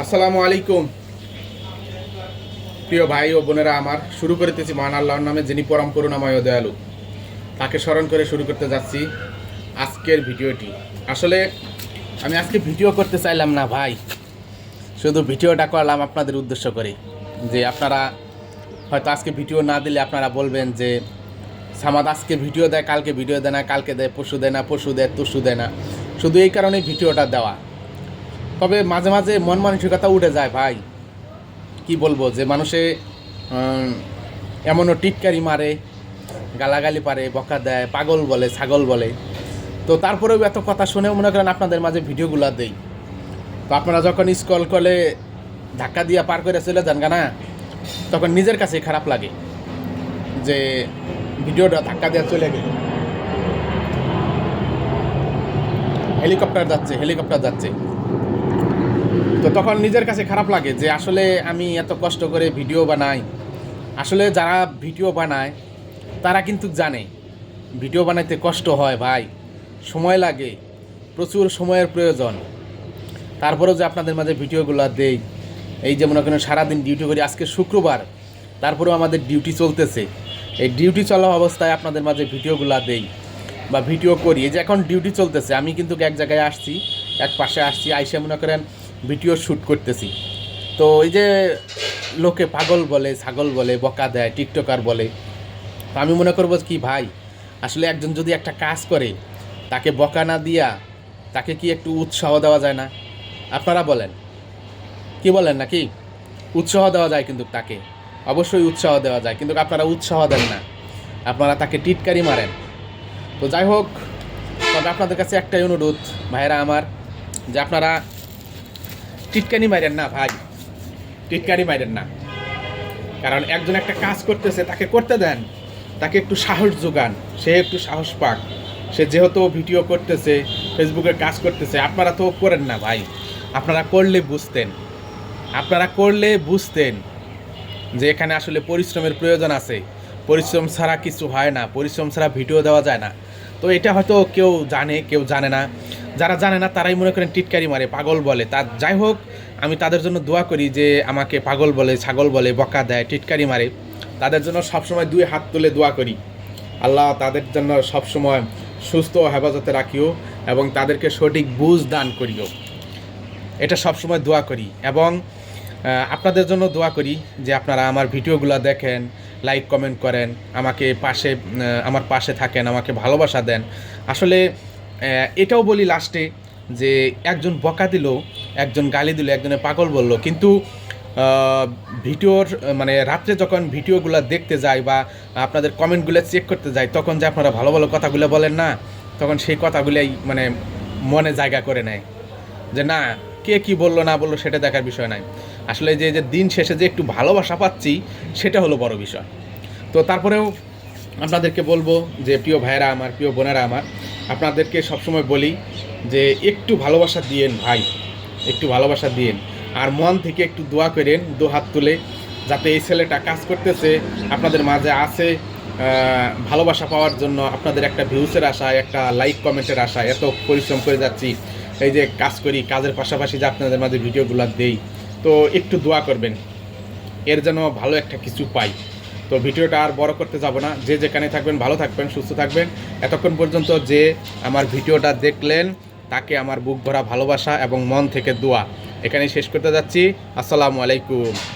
আসসালামু আলাইকুম। প্রিয় ভাই ও বোনেরা, আমার শুরু করিতেছি মহান আল্লাহর নামে যিনি পরম করুণাময় দয়ালু। তাকে স্মরণ করে শুরু করতে যাচ্ছি আজকের ভিডিওটি। আসলে আমি আজকে ভিডিও করতে চাইলাম না ভাই। শুধু ভিডিওটা করলাম আপনাদের উদ্দেশ্য করে যে আপনারা হয়তো আজকে ভিডিও না দিলে আপনারা বলবেন যে, সামাদ আজকে ভিডিও দেয়, কালকে ভিডিও দেয় না, কালকে দেয় পশু দেয় না পশু দেয় তুসু দেয় না। শুধু এই কারণে ভিডিওটা দেওয়া। তবে মাঝে মাঝে মন মানসিকতা উঠে যায়, ভাই। কি বলব যে মানুষে এমনও টিটকারি মারে, গালাগালি পারে, বকা দেয়, পাগল বলে, ছাগল বলে। তো তারপরেও এত কথা শুনেও মনে করেন আপনাদের মাঝে ভিডিওগুলো দেই। তো আপনারা যখন স্কল করলে ধাক্কা দিয়ে পার করে চলে যান না তখন নিজের কাছে খারাপ লাগে যে ভিডিওটা ধাক্কা দিয়ে চলে গেল। হেলিকপ্টার যাচ্ছে হেলিকপ্টার যাচ্ছে। তো তখন নিজের কাছে খারাপ লাগে যে আসলে আমি এত কষ্ট করে ভিডিও বানাই। আসলে যারা ভিডিও বানায়, তারা কিন্তু জানে, ভিডিও বানাইতে কষ্ট হয় ভাই, সময় লাগে, প্রচুর সময়ের প্রয়োজন। তারপরেও যে আপনাদের মাঝে ভিডিওগুলো দেই, এই যে মনে করেন সারাদিন ডিউটি করি, আজকে শুক্রবার, তারপরেও আমাদের ডিউটি চলতেছে। এই ডিউটি চলা অবস্থায় আপনাদের মাঝে ভিডিওগুলো দেই বা ভিডিও করি। এই যে এখন ডিউটি চলতেছে, আমি কিন্তু এক জায়গায় আসছি, এক পাশে আসছি, আইসে মনে করেন ভিডিও শ্যুট করতেছি। তো এই যে লোকে পাগল বলে, ছাগল বলে, বকা দেয়, টিকটকার বলে, তো আমি মনে করব কি ভাই, আসলে একজন যদি একটা কাজ করে, তাকে বকা না দিয়া তাকে কি একটু উৎসাহ দেওয়া যায় না? আপনারা বলেন। কি বলেন নাকি? উৎসাহ দেওয়া যায় কিন্তু তাকে। অবশ্যই উৎসাহ দেওয়া যায়, কিন্তু আপনারা উৎসাহ দেন না। আপনারা তাকে টিটকারি মারেন। তো যাই হোক, তবে আপনাদের কাছে একটাই অনুরোধ ভাইরা আমার, যে আপনারা টিটকানি মারেন না ভাই। টিটকানি মারেন না। কারণ একজন একটা কাজ করতেছে, তাকে করতে দেন, তাকে একটু সাহস যোগান, সে একটু সাহস পাক। সে যেহেতু ভিডিও করতেছে, ফেসবুকে কাজ করতেছে, আপনারা তো করেন না ভাই। আপনারা করলে বুঝতেন। আপনারা করলে বুঝতেন যে এখানে আসলে পরিশ্রমের প্রয়োজন আছে। পরিশ্রম ছাড়া কিছু হয় না, পরিশ্রম ছাড়া ভিডিও দেওয়া যায় না। তো এটা হয়তো কেউ জানে কেউ জানে না। যারা জানে না, তারাই মনে করেন টিটকারি মারে, পাগল বলে। তা যাই হোক, আমি তাদের জন্য দোয়া করি যে আমাকে পাগল বলে, ছাগল বলে, বকা দেয়, টিটকারি মারে। তাদের জন্য সবসময় দুই হাত তুলে দোয়া করি। আল্লাহ তাদের জন্য সবসময় সুস্থ হেফাজতে রাখিও এবং তাদেরকে সঠিক বুঝ দান করিও। এটা সবসময় দোয়া করি এবং আপনাদের জন্য দোয়া করি যে আপনারা আমার ভিডিওগুলো দেখেন, লাইক কমেন্ট করেন, আমাকে পাশে আমার পাশে থাকেন, আমাকে ভালোবাসা দেন। আসলে এটাও বলি লাস্টে যে একজন বকা দিল, একজন গালি দিল, একজনে পাগল বলল। কিন্তু ভিডিওর মানে রাত্রে যখন ভিডিওগুলো দেখতে যাই বা আপনাদের কমেন্টগুলো চেক করতে যাই তখন যে আপনারা ভালো ভালো কথাগুলো বলেন না, তখন সেই কথাগুলোই মানে মনে জায়গা করে নেয়। যে না, কে কি বলল, না বলল, সেটা দেখার বিষয় নাই। আসলে যে যে দিন শেষে যে একটু ভালোবাসা পাচ্ছি, সেটা হলো বড় বিষয়। তো তারপরেও আপনাদেরকে বলব যে, প্রিয় ভাইয়েরা আমার, প্রিয় বোনেরা আমার আপনাদেরকে সবসময় বলি যে একটু ভালোবাসা দিয়েন ভাই, একটু ভালোবাসা দিয়েন। আর মন থেকে একটু দোয়া করেন, দু হাত তুলে, যাতে এই ছেলেটা কাজ করতেছে, আপনাদের মাঝে আছে ভালোবাসা পাওয়ার জন্য আপনাদের একটা ভিউসের আশায় একটা লাইক কমেন্টের আশায় এত পরিশ্রম করে যাচ্ছি। এই যে কাজ করি, কাজের পাশাপাশি যে আপনাদের মাঝে ভিডিওগুলো দেই। তো একটু দোয়া করবেন, এর যেন ভালো একটা কিছু পাই। তো ভিডিওটা আর বড় করতে যাব না। যে যেখানে থাকবেন, ভালো থাকবেন, সুস্থ থাকবেন। এতক্ষণ পর্যন্ত যে আমার ভিডিওটা দেখলেন, তাকে আমার বুক ভরা ভালোবাসা এবং মন থেকে দোয়া। এখানে শেষ করতে যাচ্ছি। আসসালামু আলাইকুম।